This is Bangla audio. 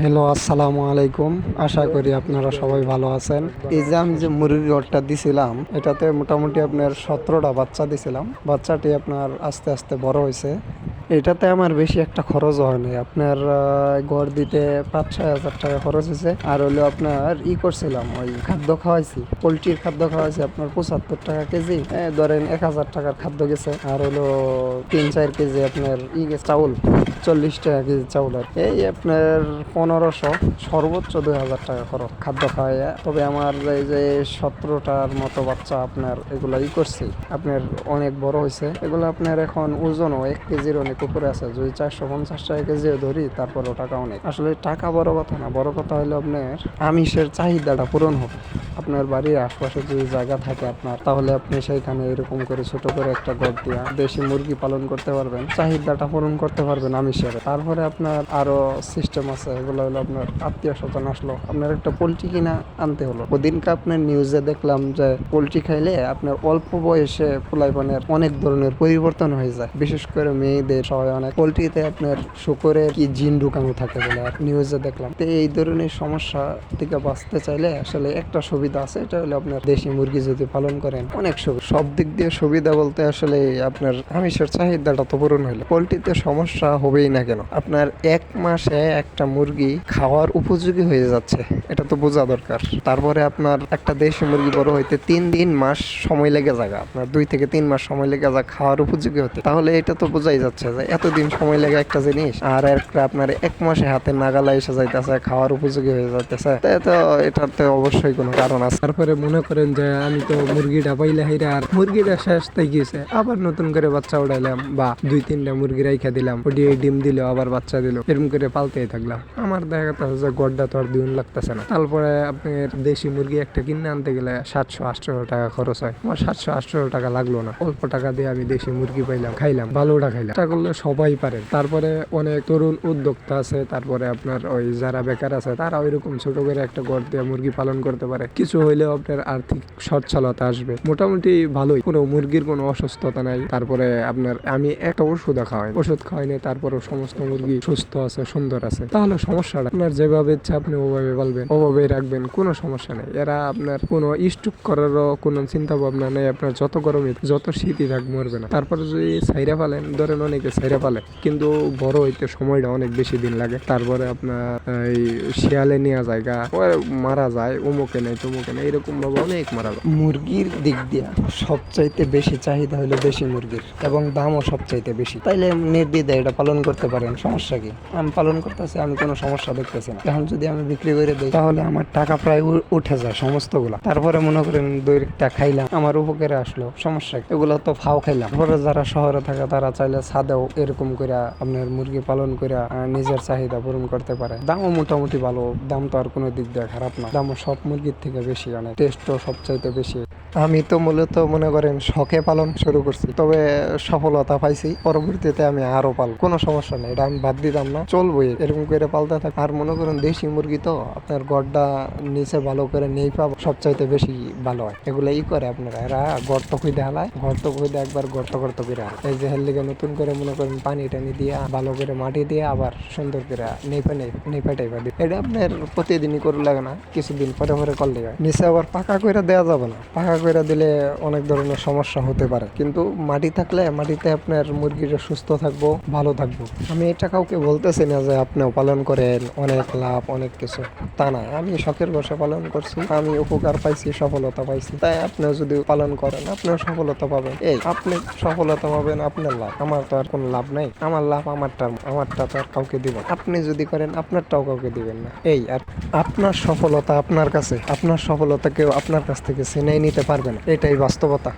হ্যালো আসসালামু আলাইকুম। আশা করি আপনারা সবাই ভালো আছেন। এই যে আমি যে মুরগির ঘরটা দিছিলাম এটাতে মোটামুটি আপনার সতেরোটা বাচ্চা দিছিলাম। বাচ্চাটি আপনার আস্তে আস্তে বড় হয়েছে। এটাতে আমার বেশি একটা খরচ হয়নি আপনার ঘর দিতে পাঁচ ছয় হাজার টাকা খরচ হয়েছে। আর হলো আপনার ই করছিলাম ওই খাদ্য খাওয়াইছি। পোলট্রির খাদ্য খাওয়াইছি আপনার পঁচাত্তর টাকা কেজি। এ, ধরেন এক হাজার টাকার খাদ্য গেছে। আর হলো তিন চার কেজি আপনার ই চাউল। চল্লিশ টাকা কেজি চাউল আর এই আপনার পনেরোশো, সর্বোচ্চ দুই হাজার টাকা খরচ। খাদ্য খাওয়াইয়া তবে আমার এই যে সতেরোটার মতো বাচ্চা আপনার এগুলো ই করছি, আপনার অনেক বড় হয়েছে। এগুলো আপনার এখন ওজনও এক কেজির অনেক উপরে আছে। যদি চারশো পঞ্চাশ টাকা কেজিও ধরি, তারপরেও টাকা অনেক। আসলে টাকা বড় কথা না, বড় কথা হলো আপনার আমিষের চাহিদাটা পূরণ হবে। আপনার বাড়ির আশপাশে যদি জায়গা থাকে আপনার, তাহলে আপনি সেইখানে এরকম করে ছোট করে একটা ঘর দিয়া দেশি মুরগি পালন করতে পারবেন, চাহিদাটা পূরণ করতে পারবেন। আমিষের তারপরে আপনার আরও সিস্টেম আছে, এগুলো হলো আপনার আত্মীয় স্বজন আসলো। আপনার একটা পোলট্রি কিনা আনতে হলো। ওদিনকে আপনার নিউজে দেখলাম যে পোলট্রি খাইলে আপনার অল্প বয়সে পোলাইপানের অনেক ধরনের পরিবর্তন হয়ে যায়। বিশেষ করে মেয়েদের সবাই অনেক পোলট্রিতে আপনার শুকরের কি জিন ঢুকানো থাকে বলে আর নিউজে দেখলাম। তো এই ধরনের সমস্যা থেকে বাঁচতে চাইলে আসলে একটা সুবিধা আছে, এটা হলো আপনার দেশি মুরগি যদি পালন করেন, অনেক সুবিধা। সব দিক দিয়ে সুবিধা বলতে আসলে আপনার আমিষের চাহিদাটা তো পূরণ হইল পোলট্রিতে সমস্যা হবেই না কেন? আপনার এক মাসে একটা মুরগি খাওয়ার উপযোগী হয়ে যাচ্ছে, এটা তো বোঝা দরকার। তারপরে আপনার একটা দেশি মুরগি বড় হইতে তিন দিন মাস সময় লেগে যাবে, আপনার দুই থেকে তিন মাস সময় লেগে যায় খাওয়ার উপযোগী হতে। তাহলে এটা তো বোঝাই যাচ্ছে যে এতদিন সময় লেগে একটা জিনিস, আর একটা আপনার এক মাসে হাতে নাগালা এসে যাইতেছে, খাওয়ার উপযোগী হয়ে যাইতেছে। তো তো অবশ্যই কোনো কারণ আছে। তারপরে মনে করেন যে আমি তো মুরগিটা পাইলে হাইরা আর মুরগিটা শেষ তাই গিয়েছে, আবার নতুন করে বাচ্চা উড়াইলাম বা দুই তিনটা মুরগি রাইখা দিলাম ডিম দিল, আবার বাচ্চা দিল এরকম করে পালতেই থাকলাম। আমার দেখা যাচ্ছে গড্ডা তো আর দিন লাগতেছে না। তারপরে আপনার দেশি মুরগি একটা কিনে আনতে গেলে সাতশো, আটশো টাকা খরচ হয়। আমার সাতশো, আটশো টাকা লাগল না। অল্প টাকা দিয়ে আমি দেশি মুরগি পাইলাম, খাইলাম, ভালোটা খাইলাম। এটা করলে সবাই পারে। তারপরে অনেক তরুণ উদ্যোক্তা আছে, তারপরে আপনার ওই যারা বেকার আছে, তারা ওইরকম ছোট করে একটা গড় দিয়ে মুরগি পালন করতে পারে। কিছু হইলেও আপনার আর্থিক সচ্ছলতা আসবে। মোটামুটি ভালোই। কোনো মুরগির কোনো অসুস্থতা নাই। তারপরে আপনার আমি একটা ওষুধ খাওয়াই। ওষুধ খাওয়াইনি তারপরেও সমস্ত মুরগি সুস্থ আছে, সুন্দর আছে, তাহলে সমস্যাটা আপনার যেভাবে ইচ্ছা আপনি ওভাবে পালবেন ওভাবে রাখবেন, কোনো সমস্যা নেই। এরা আপনার কোনো স্টুক করারও কোনো চিন্তা ভাবনা নেই, আপনার যত গরমে যত শীতই থাক, মরবে না। তারপরে যদি সাইরা পালেন ধরেন অনেকে সাইরা পালে কিন্তু বড় হইতে সময়টা অনেক বেশি দিন লাগে। তারপরে আপনার এই শিয়ালে নেওয়া জায়গা মারা যায় অমুকে নেই তমুকে নেই এরকম ভাবে অনেক মারা যায়। মুরগির দিক দিয়া সবচাইতে বেশি চাহিদা হলো দেশি মুরগির, এবং দামও সবচাইতে বেশি। তাইলে নির্দ্বিধায় এটা পালন করতে পারেন, সমস্যা কি? আমি পালন করতেছি, আমি কোনো সমস্যা দেখতেছি না। এখন যদি আমি বিক্রি করে দিই, তাহলে আমার টাকা প্রায় উঠে যায় সমস্তগুলা। তারপরে মনে করেন দৈরিকটা খাইলাম, আমার উপকারে আসলো, সমস্যা? এগুলো তো ফাও খাইলাম। তারপরে যারা শহরে থাকে, তারা চাইলে ছাদেও এরকম করে আপনার মুরগি পালন করে নিজের চাহিদা পূরণ করতে পারে। দামও মোটামুটি ভালো, দাম তো আর কোনো দিক দিয়ে খারাপ না। দামও সব মুরগির থেকে বেশি, অনেক টেস্টও সবচাইতে বেশি। আমি তো মূলত মনে করেন শখে পালন শুরু করছি। তবে সফলতা পাইছি, পরবর্তীতে আমি আরও পাল কোনো সমস্যা নেই, এটা আমি বাদ দিতাম না। চলবো এরকম করে পালতে থাক। আর মনে করেন দেশি মুরগি তো আপনার গড়টা নিচে ভালো করে নেই পাবো, সবচাইতে বেশি ভালো হয়। এগুলো ই করে আপনারা, এরা গর্ত খুঁজে হালায়, গর্ত খুঁজে একবার গর্ত গর্ত করে। এই যে হেলদিকে নতুন করে মনে করেন পানি টানি দিয়ে, ভালো করে মাটি দিয়ে আবার সুন্দর করে নেপে নেপে টাইপা দিই। এটা আপনার প্রতিদিনই করে লাগে না, কিছুদিন পরে পরে করলে হয়। নিচে আবার পাকা করে দেওয়া যাবে না। পাকা করে দিলে অনেক ধরনের সমস্যা হতে পারে। কিন্তু মাটি থাকলে, মাটিতে আপনার মুরগিটা সুস্থ থাকব, ভালো থাকব। আমি এটা কাউকে বলতেছি না যে আপনিও পালন করেন, অনেক লাভ, অনেক কিছু। তা না, আমি শখের বসে পালন করছি। আমি উপকার পাইছি, সফলতা পাইছি। তাই আপনিও যদি পালন করেন, আপনিও সফলতা পাবেন। এই, আপনি সফলতা পাবেন, আপনার লাভ। আমার তো আর কোনো লাভ নাই। আমার লাভ আমারটা আমারটা তো আর কাউকে দিব না। আপনি যদি করেন, আপনারটাও কাউকে দিবেন না। এই, আর আপনার সফলতা আপনার কাছে। আপনার সফলতা কেউ আপনার কাছ থেকে ছিনাই নিতে পারবে না এটাই বাস্তবতা।